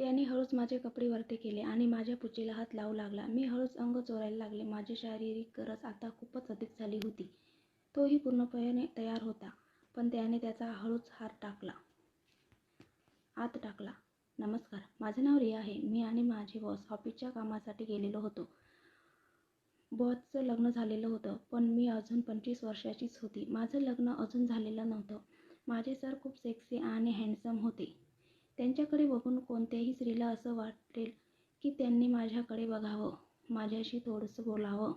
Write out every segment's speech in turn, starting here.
त्याने हळूच माझे कपडे वरती केले आणि माझ्या पुचीला हात लावू लागला. मी हळूच अंग चोरायला लागले. माझी शारीरिक गरज आता खूपच अधिक झाली होती. तोही पूर्णपणे तयार होता. पण त्याने त्याचा हळूच हात आत टाकला. "नमस्कार. माझं नाव रिया आहे. मी आणि माझे बॉस ऑफिसच्या कामासाठी गेलेलो होतो. बॉसचं लग्न झालेलं होतं. पण मी अजून पंचवीस वर्षाचीच होती. माझं लग्न अजून झालेलं नव्हतं. माझे सर खूप सेक्सी आणि हँडसम होते. त्यांच्याकडे बघून कोणत्याही स्त्रीला असं वाटेल की त्यांनी माझ्याकडे बघावं, माझ्याशी थोडंसं बोलावं.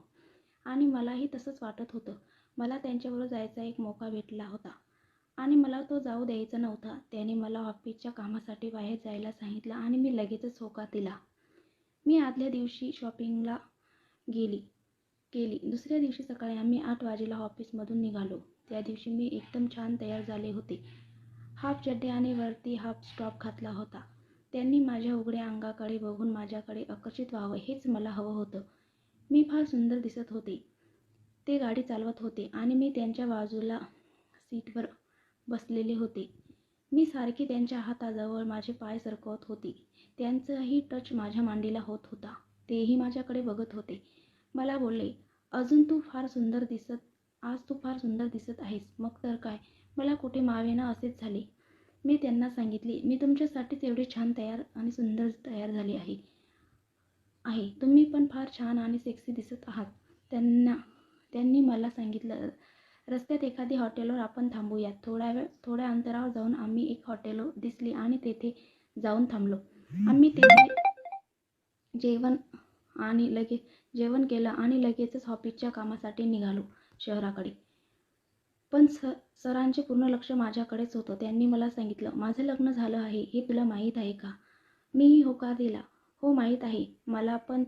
आणि मलाही तसंच वाटत होतं. मला त्यांच्याबरोबर जायचा एक मौका भेटला होता आणि मला तो जाऊ द्यायचा नव्हता. त्याने मला ऑफिसच्या कामासाठी बाहेर जायला सांगितलं आणि मी लगेचच होका दिला. मी आदल्या दिवशी शॉपिंगला केली. दुसऱ्या दिवशी सकाळी आम्ही आठ वाजेला ऑफिसमधून निघालो. त्या दिवशी मी एकदम छान तयार झाले होते. हाफ चड्डी आणि वरती हाफ स्टॉप घातला होता. त्यांनी माझ्या उघड्या अंगाकडे बघून माझ्याकडे आकर्षित व्हावं हेच मला हवं होतं. मी फार सुंदर दिसत होते. ते गाडी चालवत होते आणि मी त्यांच्या बाजूला सीटवर बसलेले होते. मी सारखी त्यांच्या हाताजवळ माझे पाय सरकवत होती. त्यांचाही टच माझ्या मांडीला होत होता. तेही माझ्याकडे बघत होते. मला बोलले, अजून तू फार सुंदर दिसत "आज तू फार सुंदर दिसत आहेस. मग तर काय, मला कुठे मावेना असेच झाले." मी त्यांना सांगितले, "मी तुमच्यासाठीच एवढे छान तयार आणि सुंदर तयार झाले आहे. आहे तुम्ही पण फार छान आणि सेक्सी दिसत आहात." त्यांना त्यांनी मला सांगितलं, "रस्त्यात एखादी हॉटेलवर आपण थांबूयात." थोड्या वेळ थोड्या अंतरावर जाऊन आम्ही एक हॉटेल दिसली आणि तेथे जाऊन थांबलो. आम्ही तिथे जेवण केलं आणि लगेचच ऑफिसच्या कामासाठी निघालो शहराकडे. पण स सरांचे पूर्ण लक्ष माझ्याकडेच होतं. त्यांनी मला सांगितलं, "माझं लग्न झालं आहे हे तुला माहीत आहे का?" मीही होकार दिला, "हो माहीत आहे मला. पण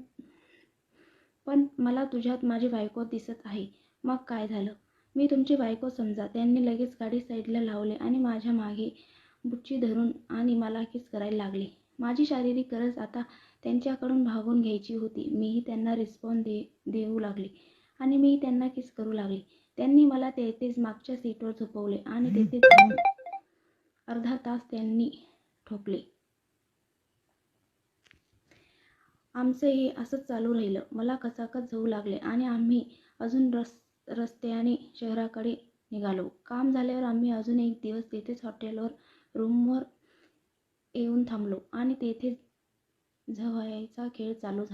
पण मला तुझ्यात माझी बायको दिसत आहे." "मग काय झालं? मी तुमची बायको समजा." त्यांनी लगेच गाडी साईडला लावले आणि माझ्या मागे बुच्ची धरून आणि मला किस करायला लागले. माझी शारीरिक गरज आता त्यांच्याकडून भागून घ्यायची होती. मीही त्यांना रिस्पॉन्स दे देऊ लागले आणि मीही त्यांना किस करू लागले. त्यांनी मला तेथेच मागच्या सीटवर झोपवले आणि तिथेच जाऊन अर्धा तास त्यांनी ठोकले. आमचं हे असंच चालू राहिलं. मला खचाखच होऊ लागली आणि आम्ही अजून रस्त्याने शहराकडे निघालो. काम झाल्यावर आम्ही अजून एक दिवस तिथेच हॉटेलवर रूमवर येऊन थांबलो आणि तिथेच झोवायचा खेळ चालू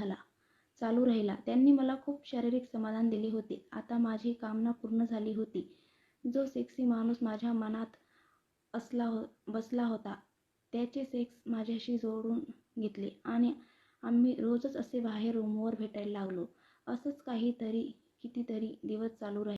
चालू राहिला. त्यांनी मला खूप शारीरिक समाधान दिले होते. आता माझी कामना पूर्ण झाली होती. जो सेक्सी माणूस माझ्या मनात असला हो, बसला होता त्याचे सेक्स माझ्याशी जोडून घेतले आणि आम्ही रोजच असे बाहेर रूमवर भेटायला लागलो. असंच कितीतरी दिवस चालू राहिले.